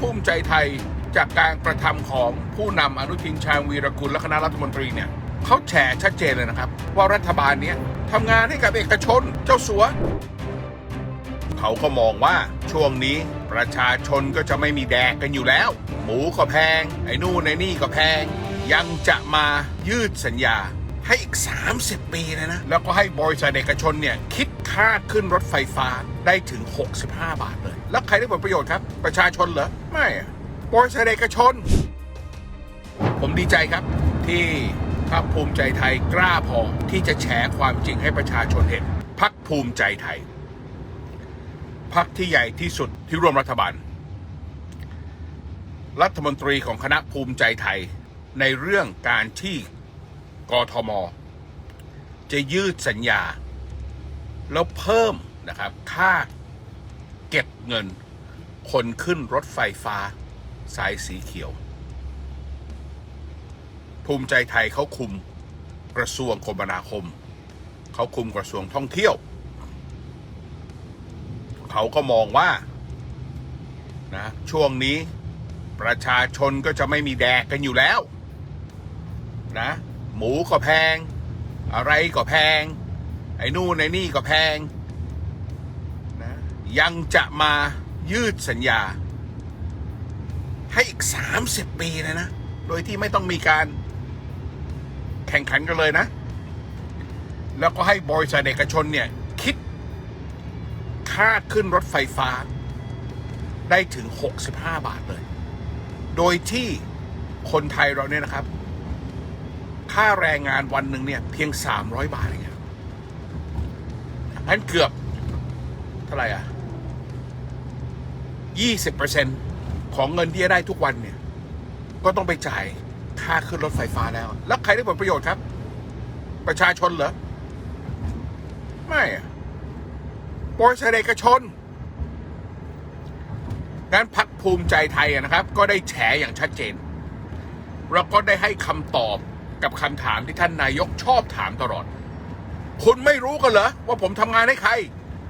ภูมิใจไทยจากการกระทำของผู้นำอนุทินชาญวีรกุลและคณะรัฐมนตรีเนี่ยเขาแฉชัดเจนเลยนะครับ ว่ารัฐบาลเนี้ยทำงานให้กับเอกชนเจ้าสัว เขาก็มองว่าช่วงนี้ประชาชนก็จะไม่มีแดกกันอยู่แล้ว หมูก็แพง ไอ้นู่นไอ้นี่ก็แพง ยังจะมายืดสัญญาให้อีก 30 ปีเลยนะ แล้วก็ให้บริษัทเอกชนเนี่ยคิด ค่าขึ้นรถไฟฟ้าได้ถึง 65 บาทเลย แล้วใครได้ผลประโยชน์ครับ ประชาชนเหรอ ไม่บริษัทเอกชน ผมดีใจครับที่พรรคภูมิใจไทยกล้าพอที่จะแฉความจริงให้ประชาชนเห็นพรรคภูมิใจไทยพักที่ใหญ่ที่สุดที่ร่วมรัฐบาล รัฐมนตรีของคณะภูมิใจไทย ในเรื่องการที่กทม จะยืดสัญญา แล้วเพิ่มนะครับค่าเก็บเงิน คนขึ้นรถไฟฟ้า สายสีเขียว ภูมิใจไทยเขาคุมกระทรวงคมนาคม เขาคุมกระทรวงท่องเที่ยว เขาก็มองว่านะช่วงนี้ประชาชนก็จะไม่มีแดกกันอยู่แล้วนะหมูก็แพง อะไรก็แพง ไอ้นู่นไอ้นี่ก็แพงนะยังจะมายืดสัญญา ให้อีก 30 ปีเลยนะ โดยที่ไม่ต้องมีการแข่งขันกันเลยนะ แล้วก็ให้บริษัทเอกชนเนี่ย คิดค่าขึ้นรถไฟฟ้า ได้ถึง 65 บาทเลย โดยที่คนไทยเราเนี่ยนะครับ ค่าแรงงานวันหนึ่งเนี่ย เพียง 300 บาทเอง ครันั้นเกือบ เท่าไหร่อะ20%ของเงินที่จะได้ทุกวันเนี่ย ก็ต้องไปจ่ายค่าขึ้นรถไฟฟ้าแล้ว แล้วใครได้ผลประโยชน์ครับ ประชาชนเหรอ ไม่อะบริษัทเอกชนงั้นพักภูมิใจไทยนะครับ ก็ได้แฉอย่างชัดเจนแล้วก็ได้ให้คำตอบกับคำถามที่ท่านนายกชอบถามตลอด คุณไม่รู้กันเหรอว่าผมทำงานให้ใคร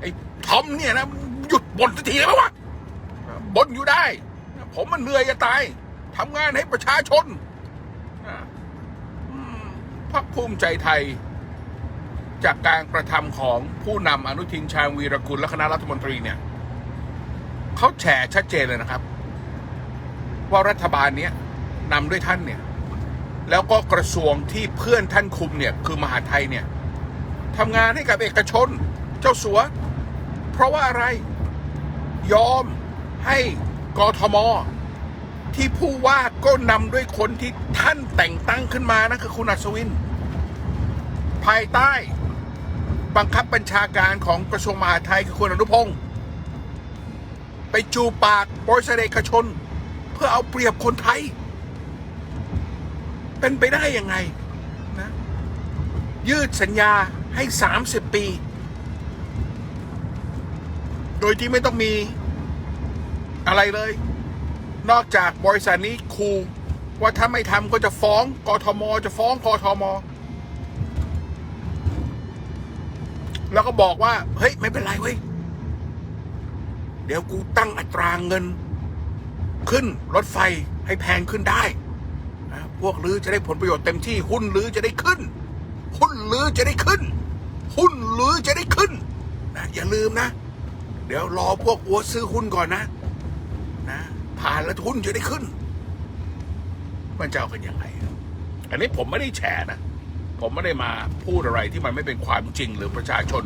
ไอ้ทอมเนี่ยนะหยุดบ่นสักทีได้ไหมวะบ่นอยู่ได้ ผมมันเหนื่อยจะตายทำงานให้ประชาชนพักภูมิใจไทย จากการกระทำของผู้นำอนุทินชาญวีรกุลและคณะรัฐมนตรีเนี่ยเขาแฉชัดเจนเลยนะครับ ว่ารัฐบาลเนี้ยนำด้วยท่านเนี่ย แล้วก็กระทรวงที่เพื่อนท่านคุมเนี่ย คือมหาไทยเนี่ย ทำงานให้กับเอกชน เจ้าสัว เพราะว่าอะไรยอมให้กทม ที่ผู้ว่าก็นำด้วยคนที่ท่านแต่งตั้งขึ้นมานะคือคุณอัศวิน ภายใต้บังคับบัญชาการของกระทรวงมหาดไทยคือคุณอนุพงศ์ไปจูปากบริษัทเอกชน เพื่อเอาเปรียบคนไทย เป็นไปได้ยังไง ยืดสัญญาให้ 30 ปี โดยที่ไม่ต้องมีอะไรเลย นอกจากบริษัทนี้คูว่าถ้าไม่ทำก็จะฟ้องกทม จะฟ้องกทม แล้วก็บอกว่า เฮ้ย ไม่เป็นไรเว้ย เดี๋ยวกูตั้งอัตราเงิน ขึ้นรถไฟให้แพงขึ้นได้ พวกลือจะได้ผลประโยชน์เต็มที่หุ้นลือจะได้ขึ้น หุ้นลือจะได้ขึ้น หุ้นลือจะได้ขึ้นนะอย่าลืมนะ เดี๋ยวรอพวกอัวซื้อหุ้นก่อนนะ นะผ่านแล้วหุ้นจะได้ขึ้น มันจะเอากันยังไงอันนี้ผมไม่ได้แฉนะ ผมไม่ได้มาพูดอะไรที่มันไม่เป็นความจริงหรือประชาชน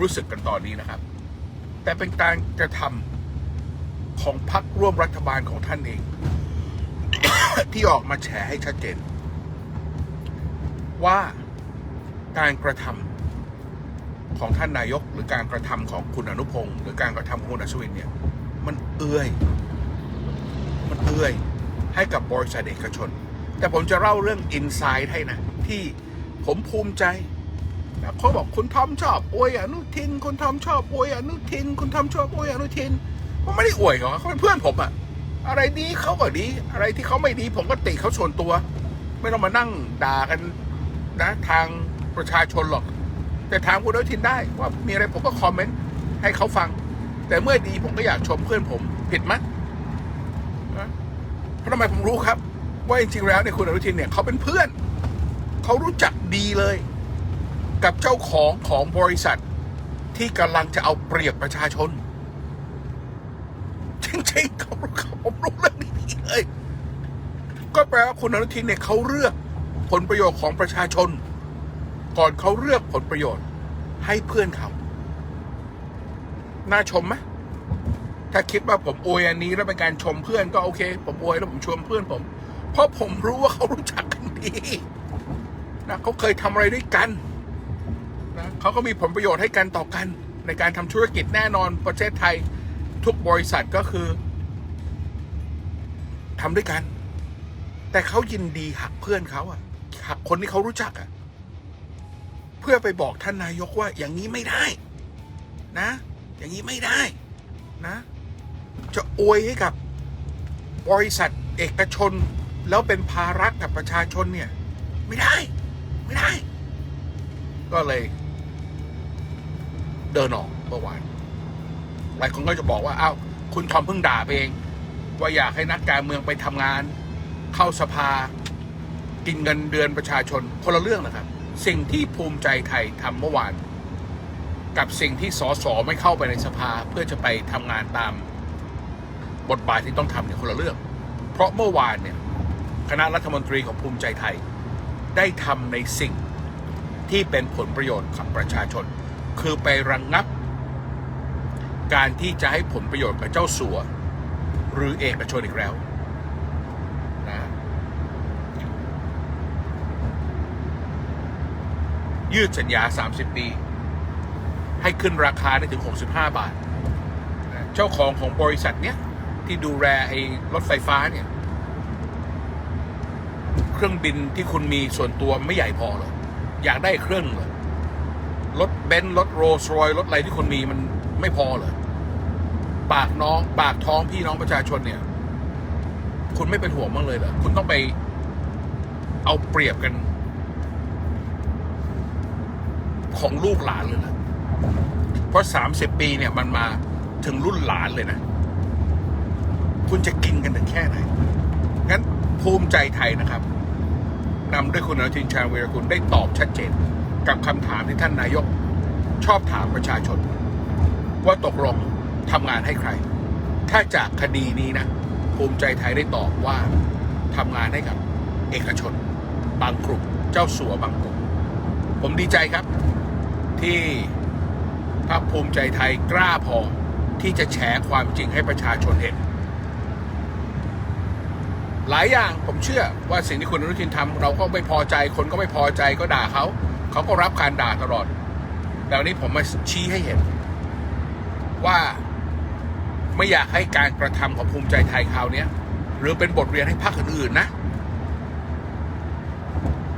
รู้สึกกันตอนนี้นะครับ แต่เป็นการกระทำของพรรคร่วมรัฐบาลของท่านเอง ที่ออกมาแฉให้ชัดเจนว่า การกระทำของท่านนายก หรือการกระทำของคุณอนุพงศ์หรือการกระทำของคุณอัศวินเนี่ย มันเอื้อย มันเอื้อยให้กับบริษัทเอกชน แต่ผมจะเล่าเรื่องอินไซด์ให้นะ ที่ผมภูมิใจนะเขาบอกคุณทอมชอบอวยอนุทิน คุณทอมชอบอวยอนุทิน คุณทอมชอบอวยอนุทินผมไม่ได้อวยเขาเขาเป็นเพื่อนผมอะอะไรดีเขาก็ดี อะไรที่เขาไม่ดีผมก็ติเขาส่วนตัว ไม่ต้องมานั่งด่ากันนะทาง ประชาชนหรอก แต่ถามคุณอนุทินได้ว่ามีอะไรผมก็คอมเมนต์ให้เขาฟัง แต่เมื่อดีผมก็อยากชมเพื่อนผมผิดไหมเพราะทำไมผมรู้ครับ ว่าจริงๆแล้วเนี่ยคุณอนุทินเนี่ยเขาเป็นเพื่อน เขารู้จักดีเลย กับเจ้าของของบริษัทที่กำลังจะเอาเปรียบประชาชน จริงๆเขาเขาผมรู้เรื่องนี้เลยก็แปลว่าคุณอนุทินเนี่ยเขาเลือกผลประโยชน์ของประชาชน ก่อนเขาเลือกผลประโยชน์ ให้เพื่อนเขา น่าชมไหมถ้าคิดว่าผมอวยอันนี้แล้วเป็นการชมเพื่อนก็โอเค ผมอวยแล้วผมชมเพื่อนผม เพราะผมรู้ว่าเขารู้จักกันดีนะเขาเคยทำอะไรด้วยกันนะเขาก็มีผลประโยชน์ให้กันต่อกัน ในการทำธุรกิจแน่นอนประเทศไทยทุกบริษัทก็คือทำด้วยกัน แต่เขายินดีหักเพื่อนเขาอะหักคนที่เขารู้จักอะ เพื่อไปบอกท่านนายกว่าอย่างนี้ไม่ได้นะ อย่างนี้ไม่ได้นะ จะอวยให้กับบริษัทเอกชน แล้วเป็นภาระกับประชาชนเนี่ย ไม่ได้ ไม่ได้ ก็เลย เดินออกเมื่อวานหลายคนก็จะบอกว่าอ้าวคุณทอมเพิ่งด่าไปเอง ว่าอยากให้นักการเมืองไปทำงาน เข้าสภา กินเงินเดือนประชาชนคนละเรื่องนะครับ สิ่งที่ภูมิใจไทยทำเมื่อวาน กับสิ่งที่สสไม่เข้าไปในสภาเพื่อจะไปทำงานตามบทบาทที่ต้องทำเนี่ยคนละเรื่อง เพราะเมื่อวานเนี่ยคณะรัฐมนตรีของภูมิใจไทย ได้ทำในสิ่งที่เป็นผลประโยชน์กับประชาชน คือไประงงับ การที่จะให้ผลประโยชน์กับเจ้าสัว หรือเอกชนอีกแล้วนะ ยืดสัญญา 30 ปี ให้ขึ้นราคาได้ถึง 65 บาท เจ้าของของบริษัทเนี้ย ที่ดูแลไอ้รถไฟฟ้าเนี่ย เครื่องบินที่คุณมีส่วนตัวไม่ใหญ่พอเหรออยากได้เครื่องเหรอรถเบนซ์รถโรลส์รอยซ์รถอะไรที่คุณมีมันไม่พอเหรอปากน้องปากท้องพี่น้องประชาชนเนี่ย คุณไม่เป็นห่วงบ้างเลยเหรอคุณต้องไปเอาเปรียบกัน ของลูกหลานเลยนะ เพราะสามสิบปีเนี่ยมันมาถึงรุ่นหลานเลยนะ คุณจะกินกันถึงแค่ไหน งั้นภูมิใจไทยนะครับนำด้วยคุณอนุทินชาญวีรกุลได้ตอบชัดเจน กับคำถามที่ท่านนายก ชอบถามประชาชน ว่าตกลงทำงานให้ใคร ถ้าจากคดีนี้นะ ภูมิใจไทยได้ตอบว่าทำงานให้กับ เอกชน บางกลุ่มเจ้าสัวบางกลุ่มผมดีใจครับ ที่พรรคภูมิใจไทยกล้าพอที่จะแฉความจริงให้ประชาชนเห็น หลายอย่างผมเชื่อว่าสิ่งที่คุณอนุทินทำเราก็ไม่พอใจคนก็ไม่พอใจก็ด่าเขา เขาก็รับการด่าตลอดแต่วันนี้ผมมาชี้ให้เห็น ว่าไม่อยากให้การกระทำของภูมิใจไทยคราวนี้หรือเป็นบทเรียนให้พรรคอื่นๆนะ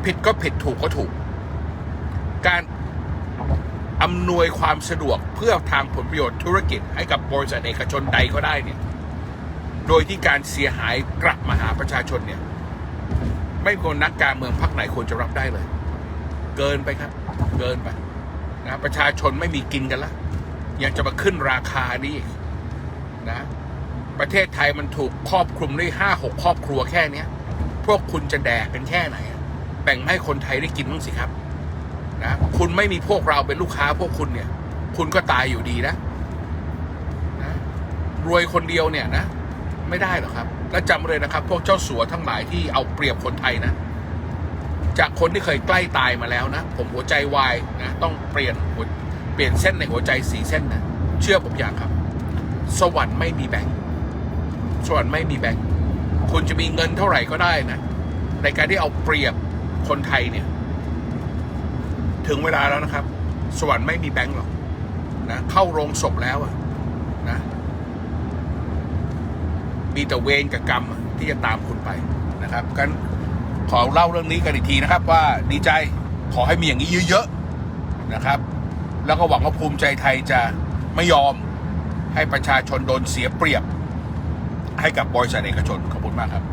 ผิดก็ผิดถูกก็ถูก การ อำนวยความสะดวกเพื่อทางผลประโยชน์ธุรกิจให้กับบริษัทเอกชนใดก็ได้เนี่ย โดยที่การเสียหายกลับมาหาประชาชนเนี่ย ไม่ควรนักการเมืองพรรคไหนควรจะรับได้เลย เกินไปครับ เกินไปนะประชาชนไม่มีกินกันละยังจะมาขึ้นราคานี้นะ ประเทศไทยมันถูกครอบคลุมด้วยห้าหกครอบครัวแค่เนี้ย พวกคุณจะแดกกันแค่ไหนแบ่งให้คนไทยได้กินบ้างสิครับ นะคุณไม่มีพวกเราเป็นลูกค้าพวกคุณเนี่ย คุณก็ตายอยู่ดีนะนะ รวยคนเดียวเนี่ยนะ ไม่ได้หรอกครับ และจำเลยนะครับ พวกเจ้าสัวทั้งหลายที่เอาเปรียบคนไทยนะ จากคนที่เคยใกล้ตายมาแล้วนะ ผมหัวใจวายนะต้องเปลี่ยนหัวเปลี่ยนเส้นในหัวใจสีเส้นนะเชื่อผมอย่างครับ สวรรค์ไม่มีแบ่งสวรรค์ไม่มีแบ่งคุณจะมีเงินเท่าไหร่ก็ได้นะ ในการที่เอาเปรียบคนไทยเนี่ย ถึงเวลาแล้วนะครับ สวรรค์ไม่มีแบงค์หรอกนะเข้าโรงศพแล้วอะนะมีแต่เวรกับกรรมที่จะตามคุณไปนะครับกันขอเล่าเรื่องนี้กันอีกทีนะครับ ว่าดีใจขอให้มีอย่างนี้เยอะๆนะครับ แล้วก็หวังว่าภูมิใจไทยจะไม่ยอมให้ประชาชนโดนเสียเปรียบ ให้กับบริษัทเอกชนขอบคุณมากครับ